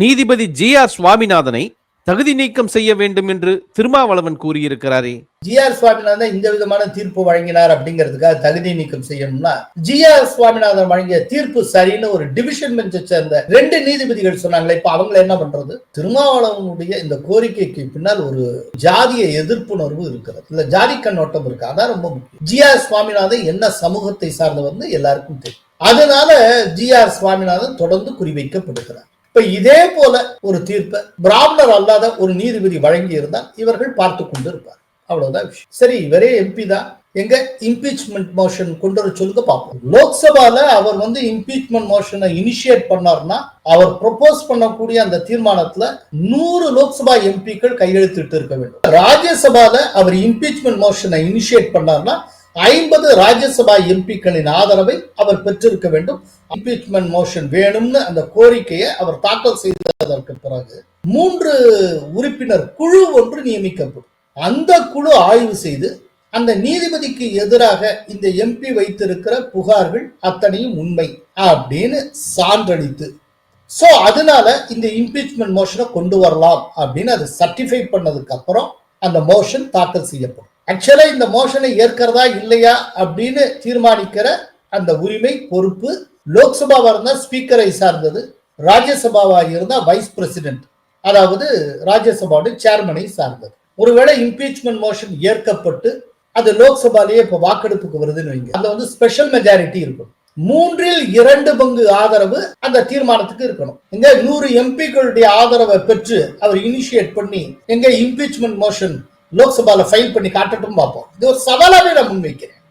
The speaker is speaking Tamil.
நீதிபதி ஜி ஆர் சுவாமிநாதனை தகுதி நீக்கம் செய்ய வேண்டும் என்று திருமாவளவன் கூறியிருக்கிறாரே. ஜி ஆர் சுவாமிநாதன் இந்த விதமான தீர்ப்பு வழங்கினார் அப்படிங்கிறதுக்காக தகுதி நீக்கம் செய்யணும்னா ஜி ஆர் சுவாமிநாதன் வழங்கிய தீர்ப்பு சரின்னு ஒரு டிவிஷன் பெஞ்சை சேர்ந்த ரெண்டு நீதிபதிகள் சொன்னாங்களே இப்ப அவங்கள என்ன பண்றது? திருமாவளவனுடைய இந்த கோரிக்கைக்கு பின்னால் ஒரு ஜாதிய எதிர்ப்புணர்வு இருக்கிறது. இல்ல ஜாதி கண்ணோட்டம் இருக்கு. அதான் ரொம்ப முக்கியம். ஜி ஆர் சுவாமிநாதன் என்ன சமூகத்தை சார்ந்தவர்னு எல்லாருக்கும் தெரியும். அதனால ஜி ஆர் சுவாமிநாதன் தொடர்ந்து குறிவைக்கப்படுகிறார். இப்ப இதே போல ஒரு தீர்ப்பை பிராமணர் அல்லாத ஒரு நீதிபதி வழங்கி இருந்தால் இவர்கள் பார்த்து கொண்டு இருப்பார் அவ்வளவுதான் விஷயம். சரி இவரே எம்பி தான். எங்க இம்பீச்மெண்ட் மோஷன் கொண்டு வர சொல்லுங்க பார்ப்போம். லோக்சபால அவர் வந்து இம்பீச்மெண்ட் மோஷனை இனிஷியேட் பண்ணார்னா அவர் ப்ரொபோஸ் பண்ணக்கூடிய அந்த தீர்மானத்துல நூறு லோக்சபா எம்பிக்கள் கையெழுத்திட்டு இருக்க வேண்டும். ராஜ்யசபால அவர் இம்பீச்மெண்ட் மோஷனை இனிஷியேட் பண்ணார்னா ஐம்பது ராஜ்யசபா எம்பிக்களின் ஆதரவை அவர் பெற்றிருக்க வேண்டும். இம்பீச்மெண்ட் மோஷன் வேணும்னு அந்த கோரிக்கையை அவர் தாக்கல் செய்ததற்கு பிறகு மூன்று உறுப்பினர் குழு ஒன்று நியமிக்கப்படும். அந்த குழு ஆய்வு செய்து அந்த நீதிபதிக்கு எதிராக இந்த எம்பி வைத்திருக்கிற புகார்கள் அத்தனையும் உண்மை அப்படின்னு சான்றளித்து சோ அதனால இந்த இம்பீச்மெண்ட் மோஷனை கொண்டு வரலாம் அப்படின்னு அதை சர்டிஃபை பண்ணதுக்கு அப்புறம் அந்த மோஷன் தாக்கல் செய்யப்படும். ஆக்சுவலா இந்த மோஷனை ஏற்கிறதா இல்லையா அப்படின்னு தீர்மானிக்கிற அந்த உரிமை பொறுப்பு லோக்சபாவா இருந்தா ஸ்பீக்கரை சார்ந்தது ராஜ்யசபாவா இருந்தா வைஸ் பிரசிடென்ட் அதாவது ராஜ்யசபாவோட சேர்மனை சார்ந்தது. ஒருவேளை இம்பீச்மெண்ட் மோஷன் ஏற்கப்பட்டு அது லோக்சபாலேயே இப்ப வாக்கெடுப்புக்கு வருதுன்னு வைங்க. அதுல வந்து ஸ்பெஷல் மெஜாரிட்டி இருக்கும். மூன்றில் இரண்டு பங்கு ஆதரவு அந்த தீர்மானத்துக்கு இருக்கணும். எங்க நூறு எம்பிக்களுடைய ஆதரவை பெற்று அவர் இனிஷியேட் பண்ணி எங்க இம்பீச்மெண்ட் மோஷன் லோக்சபால ஃபைல் பண்ணி காட்டட்டும் பார்ப்போம். இது ஒரு சவாலாகவே நான் முன்வைக்கிறேன்.